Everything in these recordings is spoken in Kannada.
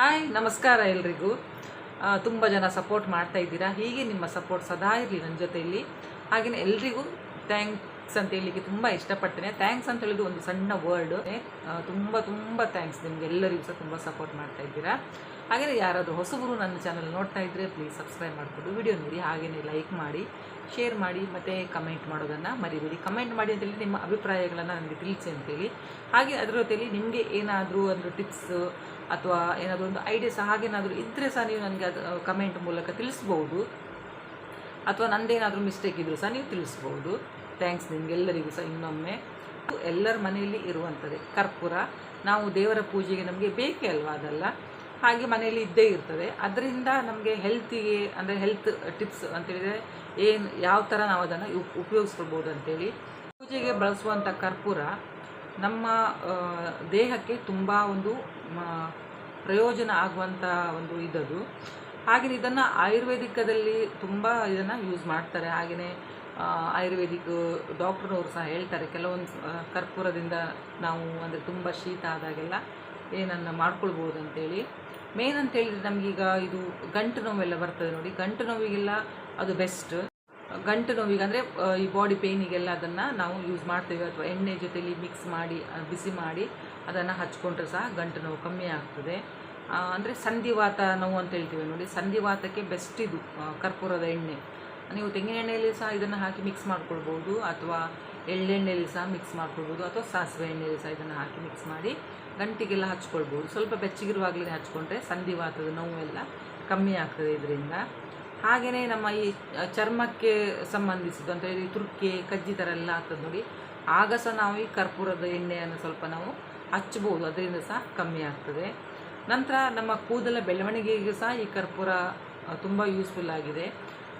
ಹಾಯ್, ನಮಸ್ಕಾರ ಎಲ್ರಿಗೂ. ತುಂಬ ಜನ ಸಪೋರ್ಟ್ ಮಾಡ್ತಾ ಇದ್ದೀರಾ. ಹೀಗೆ ನಿಮ್ಮ ಸಪೋರ್ಟ್ ಸದಾ ಇರಲಿ ನನ್ನ ಜೊತೆಯಲ್ಲಿ. ಹಾಗೆಯೇ ಎಲ್ರಿಗೂ ಥ್ಯಾಂಕ್ಸ್ ಅಂತ ಹೇಳಲಿಕ್ಕೆ ತುಂಬ ಇಷ್ಟಪಡ್ತೇನೆ. ಥ್ಯಾಂಕ್ಸ್ ಅಂತ ಹೇಳಿದ್ದು ಒಂದು ಸಣ್ಣ ವರ್ಡ್ ತುಂಬ ತುಂಬ ಥ್ಯಾಂಕ್ಸ್ ನಿಮ್ಗೆ ಎಲ್ಲರಿಗೂ ಸಹ ತುಂಬ ಸಪೋರ್ಟ್ ಮಾಡ್ತಾ ಇದ್ದೀರಾ. ಹಾಗೆಯೇ ಯಾರಾದರೂ ಹೊಸಬರು ನನ್ನ ಚಾನಲ್ ನೋಡ್ತಾ ಇದ್ದರೆ ಪ್ಲೀಸ್ ಸಬ್ಸ್ಕ್ರೈಬ್ ಮಾಡಿಕೊಂಡು ವಿಡಿಯೋ ನೋಡಿ. ಹಾಗೆಯೇ ಲೈಕ್ ಮಾಡಿ. ಶೇರ್ ಮಾಡಿ ಮತ್ತು ಕಮೆಂಟ್ ಮಾಡೋದನ್ನು ಮರಿಬೇಡಿ. ಕಮೆಂಟ್ ಮಾಡಿ ಅಂತೇಳಿ ನಿಮ್ಮ ಅಭಿಪ್ರಾಯಗಳನ್ನು ನನಗೆ ತಿಳಿಸಿ ಅಂತೇಳಿ. ಹಾಗೆ ಅದರ ಜೊತೆಯಲ್ಲಿ ನಿಮಗೆ ಏನಾದರೂ ಒಂದು ಟಿಪ್ಸ್ ಅಥವಾ ಏನಾದರೂ ಒಂದು ಐಡಿಯಾಸ್ ಹಾಗೇನಾದರೂ ಇದ್ದರೆ ಸಹ ನೀವು ನನಗೆ ಅದು ಕಮೆಂಟ್ ಮೂಲಕ ತಿಳಿಸ್ಬೋದು. ಅಥವಾ ನಂದೇನಾದರೂ ಮಿಸ್ಟೇಕ್ ಇದ್ದರೂ ಸಹ ನೀವು ತಿಳಿಸ್ಬೋದು. ಥ್ಯಾಂಕ್ಸ್ ನಿಮಗೆಲ್ಲರಿಗೂ ಸಹ ಇನ್ನೊಮ್ಮೆ. ಎಲ್ಲರ ಮನೆಯಲ್ಲಿ ಇರುವಂಥದ್ದೇ ಕರ್ಪೂರ. ನಾವು ದೇವರ ಪೂಜೆಗೆ ನಮಗೆ ಬೇಕೇ ಅಲ್ವಾ ಅದಲ್ಲ? ಹಾಗೆ ಮನೆಯಲ್ಲಿ ಇದ್ದೇ ಇರ್ತದೆ. ಅದರಿಂದ ನಮಗೆ ಹೆಲ್ತಿಗೆ ಅಂದರೆ ಹೆಲ್ತ್ ಟಿಪ್ಸ್ ಅಂತೇಳಿದರೆ ಏನು, ಯಾವ ಥರ ನಾವು ಅದನ್ನು ಉಪ್ ಉಪಯೋಗಿಸ್ಕೊಳ್ಬೋದು ಅಂತೇಳಿ ಪೂಜೆಗೆ ಬಳಸುವಂಥ ಕರ್ಪೂರ ನಮ್ಮ ದೇಹಕ್ಕೆ ತುಂಬ ಒಂದು ಪ್ರಯೋಜನ ಆಗುವಂಥ ಒಂದು ಇದದು. ಹಾಗೆಯೇ ಇದನ್ನು ಆಯುರ್ವೇದಿಕದಲ್ಲಿ ತುಂಬ ಇದನ್ನು ಯೂಸ್ ಮಾಡ್ತಾರೆ. ಹಾಗೆಯೇ ಆಯುರ್ವೇದಿಕ್ ಡಾಕ್ಟ್ರನವರು ಸಹ ಹೇಳ್ತಾರೆ, ಕೆಲವೊಂದು ಕರ್ಪೂರದಿಂದ ನಾವು ಅಂದರೆ ತುಂಬ ಶೀತ ಆದಾಗೆಲ್ಲ ಏನನ್ನು ಮಾಡ್ಕೊಳ್ಬೋದು ಅಂತೇಳಿ ಮೇನ್ ಅಂತ ಹೇಳಿದ್ರೆ ನಮಗೀಗ ಇದು ಗಂಟು ನೋವೆಲ್ಲ ಬರ್ತದೆ ನೋಡಿ. ಗಂಟು ನೋವಿಗೆಲ್ಲ ಅದು ಬೆಸ್ಟ್ ಗಂಟು ನೋವಿಗೆ ಅಂದರೆ ಈ ಬಾಡಿ ಪೇಯ್ನಿಗೆಲ್ಲ ಅದನ್ನು ನಾವು ಯೂಸ್ ಮಾಡ್ತೇವೆ ಅಥವಾ ಎಣ್ಣೆ ಜೊತೆಲಿ ಮಿಕ್ಸ್ ಮಾಡಿ ಬಿಸಿ ಮಾಡಿ ಅದನ್ನು ಹಚ್ಕೊಂಡ್ರೆ ಸಹ ಗಂಟು ನೋವು ಕಮ್ಮಿ ಆಗ್ತದೆ. ಅಂದರೆ ಸಂಧಿವಾತ ನೋವು ಅಂತ ಹೇಳ್ತೀವಿ ನೋಡಿ, ಸಂಧಿವಾತಕ್ಕೆ ಬೆಸ್ಟ್ ಇದು ಕರ್ಪೂರದ ಎಣ್ಣೆ. ನೀವು ತೆಂಗಿನ ಎಣ್ಣೆಯಲ್ಲಿ ಸಹ ಇದನ್ನು ಹಾಕಿ ಮಿಕ್ಸ್ ಮಾಡ್ಕೊಳ್ಬೋದು, ಅಥವಾ ಎಳ್ಳೆಣ್ಣೆಯಲ್ಲಿ ಸಹ ಮಿಕ್ಸ್ ಮಾಡ್ಕೊಳ್ಬೋದು, ಅಥವಾ ಸಾಸಿವೆ ಎಣ್ಣೆಯಲ್ಲಿ ಸಹ ಇದನ್ನು ಹಾಕಿ ಮಿಕ್ಸ್ ಮಾಡಿ ಗಂಟಿಗೆಲ್ಲ ಹಚ್ಕೊಳ್ಬೋದು. ಸ್ವಲ್ಪ ಬೆಚ್ಚಗಿರುವಾಗಲೇ ಹಚ್ಕೊಂಡ್ರೆ ಸಂಧಿವಾತದ ನೋವೆಲ್ಲ ಕಮ್ಮಿ ಆಗ್ತದೆ ಇದರಿಂದ. ಹಾಗೆಯೇ ನಮ್ಮ ಈ ಚರ್ಮಕ್ಕೆ ಸಂಬಂಧಿಸಿದ್ದು ಈ ತುರ್ಕೆ, ಕಜ್ಜಿ ಥರ ಎಲ್ಲ ಆಗ್ತದೆ ನೋಡಿ. ಆಗ ಸಹ ನಾವು ಈ ಕರ್ಪೂರದ ಎಣ್ಣೆಯನ್ನು ಸ್ವಲ್ಪ ನಾವು ಹಚ್ಬೋದು ಅದರಿಂದ ಸಹ ಕಮ್ಮಿ ಆಗ್ತದೆ. ನಂತರ ನಮ್ಮ ಕೂದಲ ಬೆಳವಣಿಗೆಗೆ ಸಹ ಈ ಕರ್ಪೂರ ತುಂಬ ಯೂಸ್ಫುಲ್ ಆಗಿದೆ.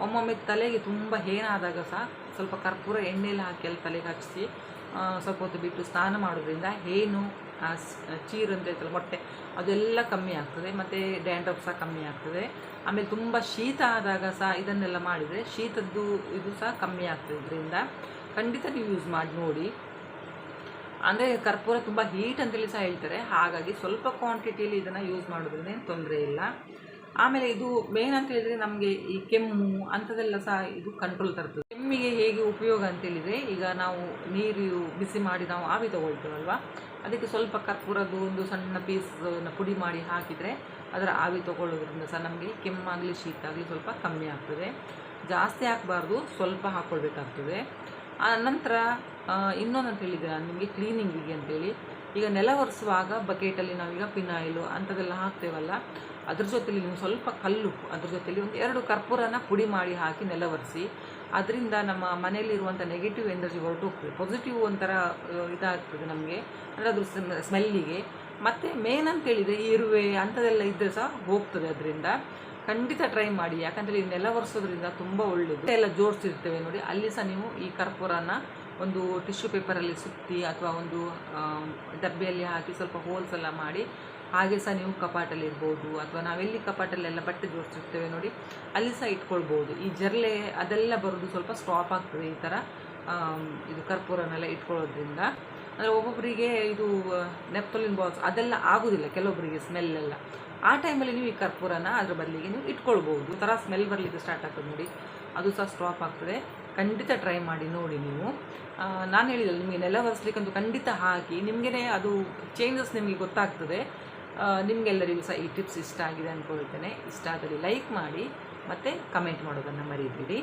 ಒಮ್ಮೊಮ್ಮೆ ತಲೆಗೆ ತುಂಬ ಹೇನಾದಾಗ ಸಹ ಸ್ವಲ್ಪ ಕರ್ಪೂರ ಎಣ್ಣೆಯಲ್ಲಿ ಹಾಕಿ ಅಲ್ಲಿ ತಲೆಗೆ ಹಚ್ಚಿಸಿ ಸ್ವಲ್ಪ ಹೊತ್ತು ಬಿಟ್ಟು ಸ್ನಾನ ಮಾಡೋದ್ರಿಂದ ಏನು ಚೀರು ಅಂತ ಹೇಳ್ತಲ್ಲ ಹೊಟ್ಟೆ ಅದೆಲ್ಲ ಕಮ್ಮಿ ಆಗ್ತದೆ. ಮತ್ತು ಡ್ಯಾಂಡ್ರಫ್ ಸಹ ಕಮ್ಮಿ ಆಗ್ತದೆ. ಆಮೇಲೆ ತುಂಬ ಶೀತ ಆದಾಗ ಸಹ ಇದನ್ನೆಲ್ಲ ಮಾಡಿದರೆ ಶೀತದ್ದು ಇದು ಸಹ ಕಮ್ಮಿ ಆಗ್ತದೆ ಇದರಿಂದ. ಖಂಡಿತ ನೀವು ಯೂಸ್ ಮಾಡಿ ನೋಡಿ. ಅಂದರೆ ಕರ್ಪೂರ ತುಂಬ ಹೀಟ್ ಅಂತೇಳಿ ಸಹ ಹೇಳ್ತಾರೆ. ಹಾಗಾಗಿ ಸ್ವಲ್ಪ ಕ್ವಾಂಟಿಟಿಯಲ್ಲಿ ಇದನ್ನು ಯೂಸ್ ಮಾಡೋದ್ರಿಂದ ಏನು ತೊಂದರೆ ಇಲ್ಲ. ಆಮೇಲೆ ಇದು ಮೇನ್ ಅಂತ ಹೇಳಿದರೆ ನಮಗೆ ಈ ಕೆಮ್ಮು ಅಂಥದ್ದೆಲ್ಲ ಸಹ ಇದು ಕಂಟ್ರೋಲ್ ತರ್ತದೆ. ಕೆಮ್ಮಿಗೆ ಹೇಗೆ ಉಪಯೋಗ ಅಂತೇಳಿದರೆ ಈಗ ನಾವು ನೀರು ಬಿಸಿ ಮಾಡಿ ನಾವು ಆವಿ ತಗೊಳ್ತೇವಲ್ವ? ಅದಕ್ಕೆ ಸ್ವಲ್ಪ ಕರ್ಪೂರದ್ದು ಒಂದು ಸಣ್ಣ ಪೀಸನ್ನು ಪುಡಿ ಮಾಡಿ ಹಾಕಿದರೆ ಅದರ ಆವಿ ತಗೊಳ್ಳೋದ್ರಿಂದ ಸಹ ನಮಗೆ ಕೆಮ್ಮಾಗಲಿ ಶೀತ ಆಗಲಿ ಸ್ವಲ್ಪ ಕಮ್ಮಿ ಆಗ್ತದೆ. ಜಾಸ್ತಿ ಹಾಕಬಾರ್ದು, ಸ್ವಲ್ಪ ಹಾಕ್ಕೊಳ್ಬೇಕಾಗ್ತದೆ. ಆ ನಂತರ ಇನ್ನೊಂದು ಅಂತ ಹೇಳಿದೆ ನಾನು ನಿಮಗೆ ಕ್ಲೀನಿಂಗಿಗೆ ಅಂತೇಳಿ. ಈಗ ನೆಲ ಒರೆಸುವಾಗ ಬಕೆಟಲ್ಲಿ ನಾವೀಗ ಪಿನಾಯಿಲು ಅಂಥದ್ದೆಲ್ಲ ಹಾಕ್ತೇವಲ್ಲ, ಅದ್ರ ಜೊತೆಲಿ ನೀವು ಸ್ವಲ್ಪ ಕಲ್ಲುಪ್ಪು, ಅದ್ರ ಜೊತೆಲಿ ಒಂದು ಎರಡು ಕರ್ಪೂರನ ಪುಡಿ ಮಾಡಿ ಹಾಕಿ ನೆಲ ಒರೆಸಿ ಅದರಿಂದ ನಮ್ಮ ಮನೆಯಲ್ಲಿರುವಂಥ ನೆಗೆಟಿವ್ ಎನರ್ಜಿ ಹೊರಟೋಗ್ತದೆ. ಪಾಸಿಟಿವ್ ಒಂಥರ ಇದಾಗ್ತದೆ ನಮಗೆ. ಅಂದರೆ ಅದ್ರ ಸ್ಮೆಲ್ಲಿಗೆ ಮತ್ತು ಮೇನ್ ಅಂತೇಳಿದರೆ ಇರುವೆ ಅಂಥದ್ದೆಲ್ಲ ಇದ್ದರೆ ಸಹ ಹೋಗ್ತದೆ ಅದರಿಂದ. ಖಂಡಿತ ಟ್ರೈ ಮಾಡಿ. ಯಾಕಂದರೆ ಈ ನೆಲ ಒರೆಸೋದ್ರಿಂದ ತುಂಬ ಒಳ್ಳೆಯದು ಎಲ್ಲ ಜೋಡಿಸಿರ್ತೇವೆ ನೋಡಿ. ಅಲ್ಲಿ ಸಹ ನೀವು ಈ ಕರ್ಪೂರನ ಒಂದು ಟಿಶ್ಯೂ ಪೇಪರಲ್ಲಿ ಸುತ್ತಿ ಅಥವಾ ಒಂದು ಡಬ್ಬಿಯಲ್ಲಿ ಹಾಕಿ ಸ್ವಲ್ಪ ಹೋಲ್ಸ್ ಎಲ್ಲ ಮಾಡಿ ಹಾಗೆ ಸಹ ನೀವು ಕಪಾಟಲ್ಲಿ ಇರ್ಬೋದು, ಅಥವಾ ನಾವೆಲ್ಲಿ ಕಪಾಟಲ್ಲೆಲ್ಲ ಬಟ್ಟೆ ಜೋಡಿಸಿರ್ತೇವೆ ನೋಡಿ, ಅಲ್ಲಿ ಸಹ ಇಟ್ಕೊಳ್ಬೋದು. ಈ ಜರ್ಲೆ ಅದೆಲ್ಲ ಬರೋದು ಸ್ವಲ್ಪ ಸ್ಟಾಪ್ ಆಗ್ತದೆ ಈ ಥರ ಇದು ಕರ್ಪೂರನೆಲ್ಲ ಇಟ್ಕೊಳ್ಳೋದ್ರಿಂದ. ಅಂದರೆ ಒಬ್ಬೊಬ್ಬರಿಗೆ ಇದು ನೆಪ್ತೊಲಿನ್ ಬಾಲ್ಸ್ ಅದೆಲ್ಲ ಆಗೋದಿಲ್ಲ ಕೆಲವೊಬ್ಬರಿಗೆ ಸ್ಮೆಲ್ ಎಲ್ಲ. ಆ ಟೈಮಲ್ಲಿ ನೀವು ಈ ಕರ್ಪೂರನ ಅದರ ಬದಲಿಗೆ ನೀವು ಇಟ್ಕೊಳ್ಬೋದು. ಥರ ಸ್ಮೆಲ್ ಬರಲಿಕ್ಕೆ ಸ್ಟಾರ್ಟ್ ಆಗ್ತದೆ ನೋಡಿ. ಅದು ಸಹ ಸ್ಟಾಪ್ ಆಗ್ತದೆ. ಖಂಡಿತ ಟ್ರೈ ಮಾಡಿ ನೋಡಿ ನೀವು. ನಾನು ಹೇಳಿದಲ್ಲ, ನಿಮಗೆ ನೆಲ ಒರೆಸ್ಲಿಕ್ಕಂತೂ ಖಂಡಿತ ಹಾಕಿ ನಿಮಗೇ ಅದು ಚೇಂಜಸ್ ನಿಮಗೆ ಗೊತ್ತಾಗ್ತದೆ. ನಿಮಗೆಲ್ಲರಿಗೂ ಸಹ ಈ ಟಿಪ್ಸ್ ಇಷ್ಟ ಆಗಿದೆ ಅಂದ್ಕೊಳ್ತೇನೆ ಇಷ್ಟ ಆದರೆ ಲೈಕ್ ಮಾಡಿ, ಮತ್ತು ಕಮೆಂಟ್ ಮಾಡೋದನ್ನು ಮರೀಬೇಡಿ.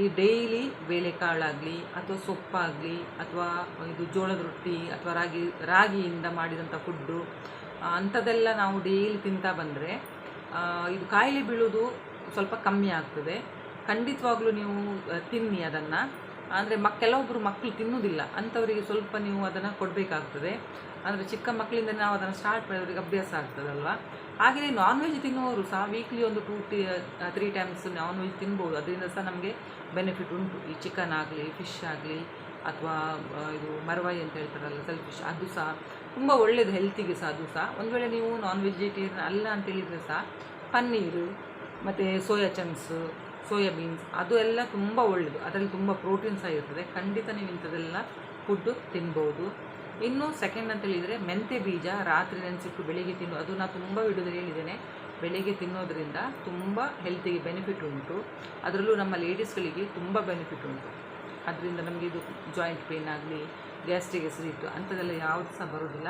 ಈ ಡೈಲಿ ಬೇಳೆಕಾಳಾಗಲಿ ಅಥವಾ ಸೊಪ್ಪಾಗಲಿ ಅಥವಾ ಇದು ಜೋಳದ ರೊಟ್ಟಿ ಅಥವಾ ರಾಗಿ, ರಾಗಿಯಿಂದ ಮಾಡಿದಂಥ ಫುಡ್ಡು ಅಂಥದ್ದೆಲ್ಲ ನಾವು ಡೈಲಿ ತಿಂತಾ ಬಂದರೆ ಇದು ಕಾಯಿಲೆ ಬೀಳೋದು ಸ್ವಲ್ಪ ಕಮ್ಮಿ ಆಗ್ತದೆ. ಖಂಡಿತವಾಗ್ಲೂ ನೀವು ತಿನ್ನಿ ಅದನ್ನು. ಅಂದರೆ ಮಕ್ ಕೆಲವೊಬ್ಬರು ಮಕ್ಕಳು ತಿನ್ನೋದಿಲ್ಲ. ಅಂಥವರಿಗೆ ಸ್ವಲ್ಪ ನೀವು ಅದನ್ನು ಕೊಡಬೇಕಾಗ್ತದೆ. ಅಂದರೆ ಚಿಕ್ಕ ಮಕ್ಕಳಿಂದ ನಾವು ಅದನ್ನು ಸ್ಟಾರ್ಟ್ ಅವರಿಗೆ ಅಭ್ಯಾಸ ಆಗ್ತದಲ್ವ? ಹಾಗೆಯೇ ನಾನ್ ವೆಜ್ ತಿನ್ನುವವರು ಸಹ ವೀಕ್ಲಿ ಒಂದು two to three times non veg ತಿನ್ಬೋದು. ಅದರಿಂದ ಸಹ ನಮಗೆ ಬೆನಿಫಿಟ್ ಉಂಟು. ಈ ಚಿಕನ್ ಆಗಲಿ ಫಿಶ್ ಆಗಲಿ, ಅಥವಾ ಇದು ಮರವಾಯಿ ಅಂತ ಹೇಳ್ತಾರಲ್ಲ ಸೆಲ್ ಫಿಶ್ ಅದು ಸಹ ತುಂಬ ಒಳ್ಳೆಯದು ಹೆಲ್ತಿಗೆ ಸಹ, ಅದು ಸಹ. ಒಂದು ವೇಳೆ ನೀವು ನಾನ್ ವೆಜಿಟೇರಿಯನ್ ಅಲ್ಲ ಅಂತ ಹೇಳಿದರೆ ಸಹ ಪನ್ನೀರು, ಮತ್ತು ಸೋಯಾ ಚಂಕ್ಸು ಸೋಯಾ ಬೀನ್ಸ್ ಅದು ಎಲ್ಲ ತುಂಬ ಒಳ್ಳೆಯದು ಅದರಲ್ಲಿ ತುಂಬ ಪ್ರೋಟೀನ್ ಸಹ ಇರ್ತದೆ. ಖಂಡಿತ ನೀವು ಇಂಥದ್ದೆಲ್ಲ ಫುಡ್ಡು ತಿನ್ಬೋದು. ಇನ್ನು ಸೆಕೆಂಡ್ ಅಂತ ಹೇಳಿದರೆ ಮೆಂತೆ ಬೀಜ ರಾತ್ರಿ ನೆನೆಸಿಟ್ಟು ಬೆಳಿಗ್ಗೆ ತಿನ್ನು, ಅದು ನಾನು ತುಂಬ ವಿಡಿಯೋದಲ್ಲಿ ಹೇಳಿದ್ದೇನೆ. ಬೆಳಿಗ್ಗೆ ತಿನ್ನೋದ್ರಿಂದ ತುಂಬ ಹೆಲ್ತಿಗೆ ಬೆನಿಫಿಟ್ ಉಂಟು. ಅದರಲ್ಲೂ ನಮ್ಮ ಲೇಡೀಸ್ಗಳಿಗೆ ತುಂಬ ಬೆನಿಫಿಟ್ ಉಂಟು. ಅದರಿಂದ ನಮಗೆ ಇದು ಜಾಯಿಂಟ್ ಪೇನ್ ಆಗಲಿ ಗ್ಯಾಸ್ಟ್ರಿಕ್ ಎಸಿಡಿಟ್ ಅಂಥದ್ದೆಲ್ಲ ಯಾವುದು ಸಹ ಬರೋದಿಲ್ಲ.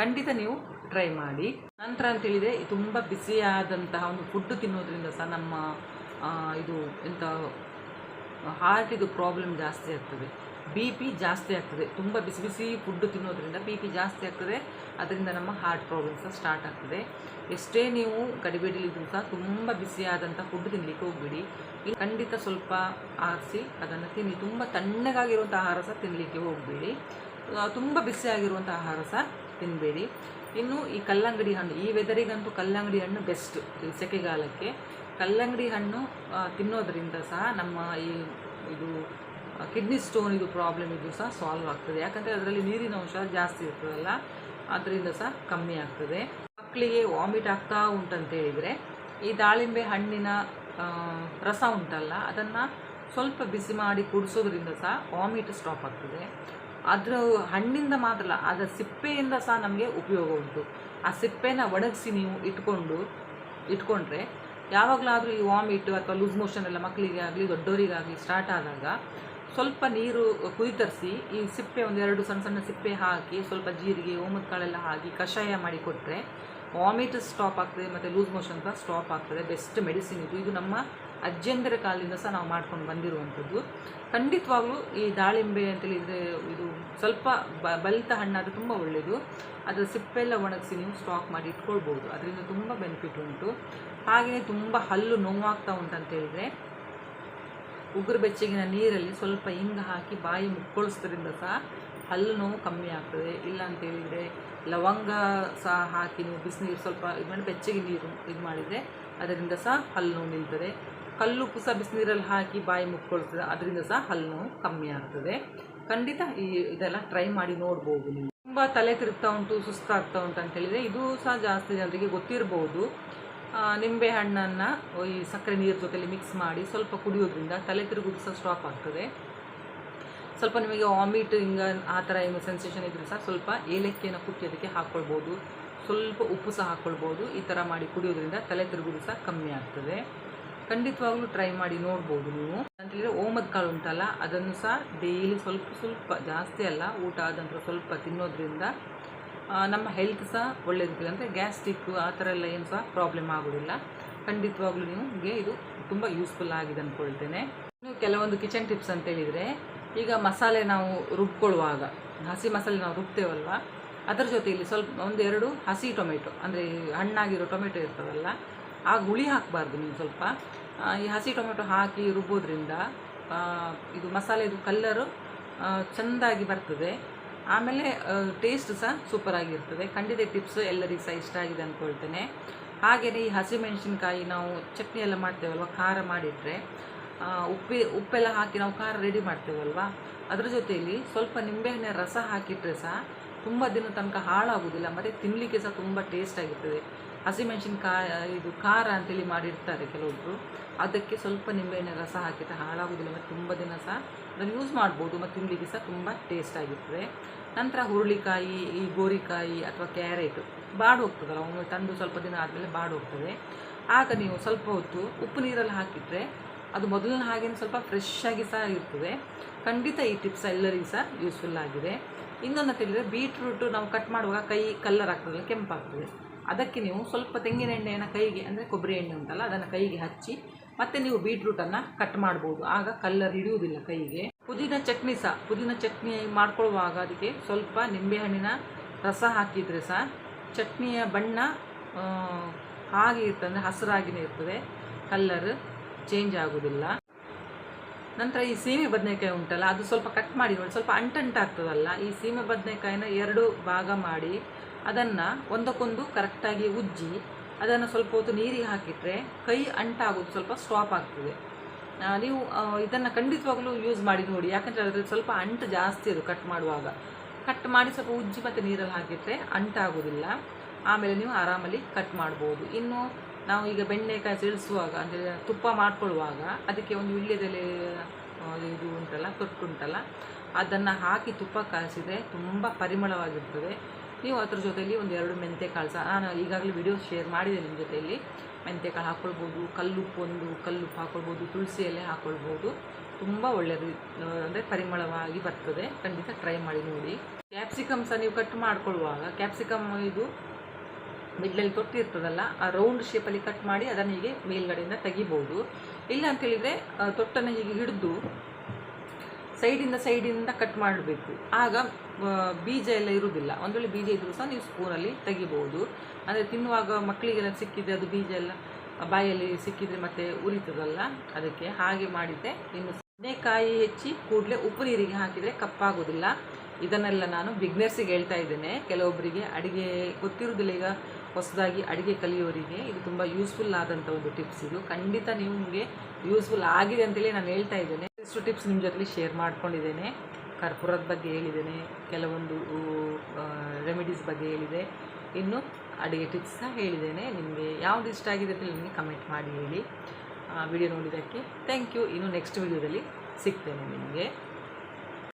ಖಂಡಿತ ನೀವು ಟ್ರೈ ಮಾಡಿ. ನಂತರ ಅಂತೇಳಿದರೆ ತುಂಬ ಬಿಸಿಯಾದಂತಹ ಒಂದು ಫುಡ್ ತಿನ್ನೋದ್ರಿಂದ ಸಹ ನಮ್ಮ ಇದು ಎಂಥ ಹಾರ್ಟಿದು ಪ್ರಾಬ್ಲಮ್ ಜಾಸ್ತಿ ಆಗ್ತದೆ. ಬಿ ಪಿ ಜಾಸ್ತಿ ಆಗ್ತದೆ. ತುಂಬ ಬಿಸಿ ಬಿಸಿ ಫುಡ್ ತಿನ್ನೋದ್ರಿಂದ ಬಿ ಪಿ ಜಾಸ್ತಿ ಆಗ್ತದೆ. ಅದರಿಂದ ನಮ್ಮ ಹಾರ್ಟ್ ಪ್ರಾಬ್ಲಮ್ ಸಹ ಸ್ಟಾರ್ಟ್ ಆಗ್ತದೆ. ಎಷ್ಟೇ ನೀವು ಗಡಿಬಿಡಿಲಿದ್ರು ಸಹ ತುಂಬ ಬಿಸಿಯಾದಂಥ ಫುಡ್ ತಿನ್ನಲಿಕ್ಕೆ ಹೋಗಬೇಡಿ. ಖಂಡಿತ ಸ್ವಲ್ಪ ಆರಿಸಿ ಅದನ್ನು ತಿನ್ನಿ ತುಂಬ ತಣ್ಣಗಾಗಿರುವಂಥ ಆಹಾರ ಸಹ ತಿನ್ನಲಿಕ್ಕೆ ಹೋಗಬೇಡಿ. ತುಂಬ ಬಿಸಿಯಾಗಿರುವಂಥ ಆಹಾರ ಸಹ ತಿನ್ನಬೇಡಿ ಇನ್ನು ಈ ಕಲ್ಲಂಗಡಿ ಹಣ್ಣು, ಈ ವೆದರಿಗಂತೂ ಕಲ್ಲಂಗಡಿ ಹಣ್ಣು ಬೆಸ್ಟ್ ಈ ಸೆಕೆಗಾಲಕ್ಕೆ. ಕಲ್ಲಂಗಡಿ ಹಣ್ಣು ತಿನ್ನೋದ್ರಿಂದ ಸಹ ನಮ್ಮ ಈ ಇದು ಕಿಡ್ನಿ ಸ್ಟೋನ್ ಇದು ಪ್ರಾಬ್ಲಮ್ ಇದು ಸಹ ಸಾಲ್ವ್ ಆಗ್ತದೆ. ಯಾಕಂದರೆ ಅದರಲ್ಲಿ ನೀರಿನ ಅಂಶ ಜಾಸ್ತಿ ಇರ್ತದಲ್ಲ ಅದರಿಂದ ಸಹ ಕಮ್ಮಿ ಆಗ್ತದೆ. ಮಕ್ಕಳಿಗೆ ವಾಮಿಟ್ ಆಗ್ತಾ ಉಂಟಂತ ಹೇಳಿದರೆ, ಈ ದಾಳಿಂಬೆ ಹಣ್ಣಿನ ರಸ ಉಂಟಲ್ಲ, ಅದನ್ನು ಸ್ವಲ್ಪ ಬಿಸಿ ಮಾಡಿ ಕುಡಿಸೋದ್ರಿಂದ ಸಹ ವಾಮಿಟ್ ಸ್ಟಾಪ್ ಆಗ್ತದೆ. ಅದರ ಹಣ್ಣಿಂದ ಮಾತ್ರ ಅಲ್ಲ ಅದರ ಸಿಪ್ಪೆಯಿಂದ ಸಹ ನಮಗೆ ಉಪಯೋಗ ಉಂಟು. ಆ ಸಿಪ್ಪೆನ ಒಣಗಿಸಿ ನೀವು ಇಟ್ಕೊಂಡು, ಇಟ್ಕೊಂಡ್ರೆ, ಯಾವಾಗಲಾದರೂ ಈ ವಾಮಿಟ್ ಅಥವಾ ಲೂಸ್ ಮೋಷನ್ ಎಲ್ಲ ಮಕ್ಕಳಿಗೆ ಆಗಲಿ, ದೊಡ್ಡವರಿಗಾಗಲಿ ಸ್ಟಾರ್ಟ್ ಆದಾಗ ಸ್ವಲ್ಪ ನೀರು ಕುದಿತರಿಸಿ ಈ ಸಿಪ್ಪೆ ಒಂದು ಎರಡು ಸಣ್ಣ ಸಣ್ಣ ಸಿಪ್ಪೆ ಹಾಕಿ, ಸ್ವಲ್ಪ ಜೀರಿಗೆ, ಓಮದ ಕಾಳೆಲ್ಲ ಹಾಕಿ ಕಷಾಯ ಮಾಡಿ ಕೊಟ್ಟರೆ ವಾಮಿಟ್ ಸ್ಟಾಪ್ ಆಗ್ತದೆ ಮತ್ತು ಲೂಸ್ ಮೋಷನ್ ಸಹ ಸ್ಟಾಪ್ ಆಗ್ತದೆ. ಬೆಸ್ಟ್ ಮೆಡಿಸಿನ್ ಇದು. ಇದು ನಮ್ಮ ಅಜ್ಜಂದಿರ ಕಾಲದಿಂದ ಸಹ ನಾವು ಮಾಡ್ಕೊಂಡು ಬಂದಿರುವಂಥದ್ದು. ಖಂಡಿತವಾಗ್ಲೂ ಈ ದಾಳಿಂಬೆ ಅಂತೇಳಿದರೆ ಇದು ಸ್ವಲ್ಪ ಬ, ಬಲಿತ ಹಣ್ಣಾದರೆ ತುಂಬ ಒಳ್ಳೆಯದು ಅದರ ಸಿಪ್ಪೆಲ್ಲ ಒಣಗಿಸಿ ನೀವು ಸ್ಟಾಕ್ ಮಾಡಿ ಇಟ್ಕೊಳ್ಬೋದು. ಅದರಿಂದ ತುಂಬ ಬೆನಿಫಿಟ್ ಉಂಟು. ಹಾಗೆಯೇ ತುಂಬ ಹಲ್ಲು ನೋವಾಗ್ತಾ ಉಂಟಂತ ಹೇಳಿದರೆ ಉಗುರು ಬೆಚ್ಚಗಿನ ನೀರಲ್ಲಿ ಸ್ವಲ್ಪ ಹಿಂಗ ಹಾಕಿ ಬಾಯಿ ಮುಕ್ಕೊಳಿಸೋದ್ರಿಂದ ಸಹ ಹಲ್ಲು ನೋವು ಕಮ್ಮಿ ಆಗ್ತದೆ. ಇಲ್ಲ ಅಂತ ಹೇಳಿದರೆ ಲವಂಗ ಸಹ ಹಾಕಿ ನೀವು ಬಿಸಿನೀರು ಸ್ವಲ್ಪ ಇದು ಮಾಡಿ ಬೆಚ್ಚಗೆ ನೀರು ಇದು ಮಾಡಿದರೆ ಅದರಿಂದ ಸಹ ಹಲ್ಲು ನೋವು ನಿಲ್ತದೆ. ಕಲ್ಲು ಸಹ ಬಿಸಿನೀರಲ್ಲಿ ಹಾಕಿ ಬಾಯಿ ಮುಕ್ಕೊಳ್ತದೆ. ಅದರಿಂದ ಸಹ ಹಲ್ಲು ನೋವು ಕಮ್ಮಿ ಆಗ್ತದೆ. ಖಂಡಿತ ಈ ಇದೆಲ್ಲ ಟ್ರೈ ಮಾಡಿ ನೋಡ್ಬೋದು ನೀವು. ತುಂಬ ತಲೆ ತಿರುಗ್ತಾ ಉಂಟು, ಸುಸ್ತಾಗ್ತಾ ಉಂಟು ಅಂತ ಹೇಳಿದರೆ ಇದು ಸಹ ಜಾಸ್ತಿ ಜನರಿಗೆ ಗೊತ್ತಿರ್ಬೋದು. ನಿಂಬೆ ಹಣ್ಣನ್ನು ಈ ಸಕ್ಕರೆ ನೀರು ಜೊತೆಲಿ ಮಿಕ್ಸ್ ಮಾಡಿ ಸ್ವಲ್ಪ ಕುಡಿಯೋದ್ರಿಂದ ತಲೆ ತಿರುಗುದು ಸಹ ಸ್ಟಾಪ್ ಆಗ್ತದೆ. ಸ್ವಲ್ಪ ನಿಮಗೆ ವಾಮಿಟ್ ಹಿಂಗ ಆ ಥರ ಏನು ಸೆನ್ಸೇಷನ್ ಇದ್ದರೆ ಸಹ ಸ್ವಲ್ಪ ಏಲಕ್ಕಿಯನ್ನು ಕುಟ್ಟಿ ಅದಕ್ಕೆ ಹಾಕ್ಕೊಳ್ಬೋದು ಸ್ವಲ್ಪ ಉಪ್ಪು ಸಹ ಹಾಕ್ಕೊಳ್ಬೋದು ಈ ಥರ ಮಾಡಿ ಕುಡಿಯೋದ್ರಿಂದ ತಲೆ ತಿರುಗುದು ಸಹ ಕಮ್ಮಿ ಆಗ್ತದೆ. ಖಂಡಿತವಾಗ್ಲೂ ಟ್ರೈ ಮಾಡಿ ನೋಡ್ಬೋದು ನೀವು. ಅಂತೇಳಿದರೆ ಓಮದ ಕಾಳು ಉಂಟಲ್ಲ, ಅದನ್ನು ಸಹ ಡೈಲಿ ಸ್ವಲ್ಪ ಸ್ವಲ್ಪ ಜಾಸ್ತಿ ಅಲ್ಲ, ಊಟ ಆದ ನಂತರ ಸ್ವಲ್ಪ ತಿನ್ನೋದ್ರಿಂದ ನಮ್ಮ ಹೆಲ್ತ್ ಸಹ ಒಳ್ಳೆಯದಿರ್ತದೆ ಅಂದರೆ ಗ್ಯಾಸ್ಟ್ರಿಕ್ ಆ ಥರ ಎಲ್ಲ ಏನು ಸಹ ಪ್ರಾಬ್ಲಮ್ ಆಗೋದಿಲ್ಲ. ಖಂಡಿತವಾಗ್ಲೂ ನಿಮಗೆ ಇದು ತುಂಬ ಯೂಸ್ಫುಲ್ ಆಗಿದೆ ಅಂದ್ಕೊಳ್ತೇನೆ ಇನ್ನು ಕೆಲವೊಂದು ಕಿಚನ್ ಟಿಪ್ಸ್ ಅಂತ ಹೇಳಿದರೆ, ಈಗ ಮಸಾಲೆ ನಾವು ರುಬ್ಕೊಳ್ಳುವಾಗ, ಹಸಿ ಮಸಾಲೆ ನಾವು ರುಬ್ತೇವಲ್ವ? ಅದರ ಜೊತೆಯಲ್ಲಿ ಸ್ವಲ್ಪ ಒಂದೆರಡು ಹಸಿ ಟೊಮೆಟೊ, ಅಂದರೆ ಹಣ್ಣಾಗಿರೋ ಟೊಮೆಟೊ ಇರ್ತದಲ್ಲ ಆಗ ಹುಳಿ ಹಾಕಬಾರ್ದು ನೀವು ಸ್ವಲ್ಪ. ಈ ಹಸಿ ಟೊಮೆಟೊ ಹಾಕಿ ರುಬ್ಬೋದ್ರಿಂದ ಇದು ಮಸಾಲೆದು ಕಲ್ಲರು ಚೆಂದಾಗಿ ಬರ್ತದೆ. ಆಮೇಲೆ ಟೇಸ್ಟ್ ಸಹ ಸೂಪರ್ ಆಗಿರ್ತದೆ. ಖಂಡಿತ ಟಿಪ್ಸ್ ಎಲ್ಲರಿಗೂ ಸಹ ಇಷ್ಟ ಆಗಿದೆ ಅಂದ್ಕೊಳ್ತೇನೆ ಹಾಗೆಯೇ ಈ ಹಸಿಮೆಣಸಿನ್ಕಾಯಿ ನಾವು ಚಟ್ನಿ ಎಲ್ಲ ಮಾಡ್ತೇವಲ್ವ? ಖಾರ ಮಾಡಿಟ್ರೆ. ಉಪ್ಪಿ, ಉಪ್ಪೆಲ್ಲ ಹಾಕಿ ನಾವು ಖಾರ ರೆಡಿ ಮಾಡ್ತೇವಲ್ವ? ಅದ್ರ ಜೊತೆಯಲ್ಲಿ ಸ್ವಲ್ಪ ನಿಂಬೆಹಣ್ಣಿನ ರಸ ಹಾಕಿಟ್ರೆ ಸಹ ತುಂಬ ದಿನ ತನಕ ಹಾಳಾಗೋದಿಲ್ಲ. ಮತ್ತು ತಿನ್ನಲಿಕ್ಕೆ ಸಹ ತುಂಬ ಟೇಸ್ಟ್ ಆಗಿರ್ತದೆ. ಹಸಿಮೆಣಸಿನ್ಕಾಯಿ, ಇದು ಖಾರ ಅಂತೇಳಿ ಮಾಡಿರ್ತಾರೆ ಕೆಲವೊಬ್ಬರು ಅದಕ್ಕೆ ಸ್ವಲ್ಪ ನಿಂಬೆಹಣ್ಣಿನ ರಸ ಹಾಕಿದ್ರೆ ಹಾಳಾಗೋದಿಲ್ಲ. ಮತ್ತು ತುಂಬ ದಿನ ಸಹ ಅದನ್ನು ಯೂಸ್ ಮಾಡ್ಬೋದು. ಮತ್ತು ತಿನ್ನಲಿಕ್ಕೆ ಸಹ ತುಂಬ ಟೇಸ್ಟ್ ಆಗಿರ್ತದೆ. ನಂತರ ಹುರುಳಿಕಾಯಿ, ಈ ಗೋರಿಕಾಯಿ ಅಥವಾ ಕ್ಯಾರೆಟ್ ಬಾಡು ಹೋಗ್ತದಲ್ಲ ಒಮ್ಮೆ ತಂದು ಸ್ವಲ್ಪ ದಿನ ಆದಮೇಲೆ ಬಾಡು ಹೋಗ್ತದೆ ಆಗ ನೀವು ಸ್ವಲ್ಪ ಹೊತ್ತು ಉಪ್ಪು ನೀರಲ್ಲಿ ಹಾಕಿದರೆ ಅದು ಮೊದಲಿನ ಹಾಗೇನು ಸ್ವಲ್ಪ ಫ್ರೆಶ್ ಆಗಿ ಸಹ ಇರ್ತದೆ. ಖಂಡಿತ ಈ ಟಿಪ್ಸ್ ಎಲ್ಲರಿಗೂ ಸಹ ಯೂಸ್ಫುಲ್ ಆಗಿದೆ. ಇನ್ನೊಂದು ಹೇಳಿದರೆ ಬೀಟ್ರೂಟು ನಾವು ಕಟ್ ಮಾಡುವಾಗ ಕೈ ಕಲ್ಲರ್ ಆಗ್ತದೆ ಕೆಂಪಾಗ್ತದೆ. ಅದಕ್ಕೆ ನೀವು ಸ್ವಲ್ಪ ತೆಂಗಿನ ಎಣ್ಣೆಯನ್ನು ಕೈಗೆ, ಅಂದರೆ ಕೊಬ್ಬರಿ ಎಣ್ಣೆ ಉಂಟಲ್ಲ, ಅದನ್ನು ಕೈಗೆ ಹಚ್ಚಿ ಮತ್ತೆ ನೀವು ಬೀಟ್ರೂಟನ್ನು ಕಟ್ ಮಾಡ್ಬೋದು. ಆಗ ಕಲ್ಲರ್ ಹಿಡಿಯುವುದಿಲ್ಲ ಕೈಗೆ. ಪುದೀನ ಚಟ್ನಿ ಸಹ ಪುದೀನ ಚಟ್ನಿ ಮಾಡ್ಕೊಳ್ಳುವಾಗ ಅದಕ್ಕೆ ಸ್ವಲ್ಪ ನಿಂಬೆಹಣ್ಣಿನ ರಸ ಹಾಕಿದರೆ ಸಹ ಚಟ್ನಿಯ ಬಣ್ಣ ಹಾಗೆ ಇರ್ತದೆ ಅಂದರೆ ಹಸಿರಾಗಿನೇ ಇರ್ತದೆ. ಕಲ್ಲರ್ ಚೇಂಜ್ ಆಗೋದಿಲ್ಲ. ನಂತರ ಈ ಸೀಮೆ ಬದನೆಕಾಯಿ ಉಂಟಲ್ಲ, ಅದು ಸ್ವಲ್ಪ ಕಟ್ ಮಾಡಿ ನೋಡಿ, ಸ್ವಲ್ಪ ಅಂಟಂಟಾಗ್ತದಲ್ಲ ಈ ಸೀಮೆ ಬದನೆಕಾಯಿನ ಎರಡು ಭಾಗ ಮಾಡಿ, ಅದನ್ನು ಒಂದಕ್ಕೊಂದು ಕರೆಕ್ಟಾಗಿ ಉಜ್ಜಿ, ಅದನ್ನು ಸ್ವಲ್ಪ ಹೊತ್ತು ನೀರಿಗೆ ಹಾಕಿಟ್ರೆ ಕೈ ಅಂಟಾಗೋದು ಸ್ವಲ್ಪ ಸ್ಟಾಪ್ ಆಗ್ತದೆ. ನೀವು ಇದನ್ನು ಖಂಡಿತವಾಗಲೂ ಯೂಸ್ ಮಾಡಿ ನೋಡಿ. ಯಾಕಂದರೆ ಅದರಲ್ಲಿ ಸ್ವಲ್ಪ ಅಂಟು ಜಾಸ್ತಿ ಅದು ಕಟ್ ಮಾಡುವಾಗ. ಕಟ್ ಮಾಡಿ ಸ್ವಲ್ಪ ಉಜ್ಜಿ ಮತ್ತು ನೀರಲ್ಲಿ ಹಾಕಿದರೆ ಅಂಟಾಗೋದಿಲ್ಲ. ಆಮೇಲೆ ನೀವು ಆರಾಮಲ್ಲಿ ಕಟ್ ಮಾಡ್ಬೋದು. ಇನ್ನು ನಾವು ಈಗ ಬೆಣ್ಣೆಕಾಯಿ ಸಿಳಿಸುವಾಗ, ಅಂದರೆ ತುಪ್ಪ ಮಾಡ್ಕೊಳ್ಳುವಾಗ, ಅದಕ್ಕೆ ಒಂದು ವಿಳ್ಯದೆಲೆ ಇದು ಉಂಟಲ್ಲ, ತೊಟ್ಟು ಉಂಟಲ್ಲ, ಅದನ್ನು ಹಾಕಿ ತುಪ್ಪ ಕಾಯಿಸಿದರೆ ತುಂಬ ಪರಿಮಳವಾಗಿರ್ತದೆ. ನೀವು ಅದ್ರ ಜೊತೆಯಲ್ಲಿ ಒಂದು ಎರಡು ಮೆಂತೆ ಕಾಳು ಸಹ, ನಾನು ಈಗಾಗಲೇ ವಿಡಿಯೋ ಶೇರ್ ಮಾಡಿದೆ ನಿಮ್ಮ ಜೊತೆಯಲ್ಲಿ ಮೆಂತೆ ಕಾಳು ಹಾಕ್ಕೊಳ್ಬೋದು ಕಲ್ಲುಪ್ಪು ಒಂದು ಕಲ್ಲುಪ್ಪು ಹಾಕ್ಕೊಳ್ಬೋದು ತುಳಸಿ ಎಲೆ ಹಾಕ್ಕೊಳ್ಬೋದು ತುಂಬ ಒಳ್ಳೆಯದು ಅಂದರೆ ಪರಿಮಳವಾಗಿ ಬರ್ತದೆ. ಖಂಡಿತ ಟ್ರೈ ಮಾಡಿ ನೋಡಿ. ಕ್ಯಾಪ್ಸಿಕಮ್ ಸಹ ನೀವು ಕಟ್ ಮಾಡ್ಕೊಳ್ಳುವಾಗ ಕ್ಯಾಪ್ಸಿಕಮ್ ಇದು ಮಿಡ್ಲಲ್ಲಿ ತೊಟ್ಟಿರ್ತದಲ್ಲ, ಆ ರೌಂಡ್ ಶೇಪಲ್ಲಿ ಕಟ್ ಮಾಡಿ ಅದನ್ನು ಹೀಗೆ ಮೇಲ್ಗಡೆಯಿಂದ ತೆಗಿಬೋದು. ಇಲ್ಲ ಅಂತೇಳಿದರೆ ತೊಟ್ಟನ್ನು ಹೀಗೆ ಹಿಡಿದು ಸೈಡಿಂದ ಸೈಡಿಂದ ಕಟ್ ಮಾಡಬೇಕು. ಆಗ ಬೀಜ ಎಲ್ಲ ಇರುವುದಿಲ್ಲ. ಒಂದು ವೇಳೆ ಬೀಜ ಇದ್ದರೂ ಸಹ ನೀವು ಸ್ಪೂನಲ್ಲಿ ತೆಗಿಬೋದು. ಅಂದರೆ ತಿನ್ನುವಾಗ ಮಕ್ಕಳಿಗೆಲ್ಲ ಸಿಕ್ಕಿದ್ರೆ ಅದು ಬೀಜ ಎಲ್ಲ ಬಾಯಲ್ಲಿ ಸಿಕ್ಕಿದರೆ ಮತ್ತೆ ಉರಿತದಲ್ಲ? ಅದಕ್ಕೆ ಹಾಗೆ ಮಾಡಿದ್ದೆ ಇನ್ನು ಸೌತೆಕಾಯಿ ಹೆಚ್ಚಿ ಕೂಡಲೇ ಉಪ್ಪು ನೀರಿಗೆ ಹಾಕಿದರೆ ಕಪ್ಪಾಗೋದಿಲ್ಲ ಇದನ್ನೆಲ್ಲ ನಾನು ಬಿಗ್ನರ್ಸಿಗೆ ಹೇಳ್ತಾ ಇದ್ದೇನೆ. ಕೆಲವೊಬ್ಬರಿಗೆ ಅಡುಗೆ ಗೊತ್ತಿರೋದಿಲ್ಲ ಈಗ ಹೊಸದಾಗಿ ಅಡುಗೆ ಕಲಿಯೋರಿಗೆ ಇದು ತುಂಬ ಯೂಸ್ಫುಲ್ ಆದಂಥ ಒಂದು ಟಿಪ್ಸ್ ಇದು. ಖಂಡಿತ ನಿಮಗೆ ಯೂಸ್ಫುಲ್ ಆಗಿದೆ ಅಂತೇಳಿ ನಾನು ಹೇಳ್ತಾ ಇದ್ದೇನೆ. ಇಷ್ಟು ಟಿಪ್ಸ್ ನಿಮ್ಮ ಜೊತೆಲಿ ಶೇರ್ ಮಾಡ್ಕೊಂಡಿದ್ದೇನೆ. ಕರ್ಪೂರದ ಬಗ್ಗೆ ಹೇಳಿದ್ದೇನೆ, ಕೆಲವೊಂದು ರೆಮಿಡೀಸ್ ಬಗ್ಗೆ ಹೇಳಿದೆ. ಇನ್ನು ಅಡುಗೆ ಟಿಪ್ಸ್ ಸಹ ಹೇಳಿದ್ದೇನೆ. ನಿಮಗೆ ಯಾವುದು ಇಷ್ಟ ಆಗಿದೆ ಅಂತ ನಿಮಗೆ ಕಮೆಂಟ್ ಮಾಡಿ ಹೇಳಿ. ವಿಡಿಯೋ ನೋಡಿದ್ದಕ್ಕೆ ಥ್ಯಾಂಕ್ ಯು ಇನ್ನು ನೆಕ್ಸ್ಟ್ ವಿಡಿಯೋದಲ್ಲಿ ಸಿಗ್ತೇನೆ ನಿಮಗೆ.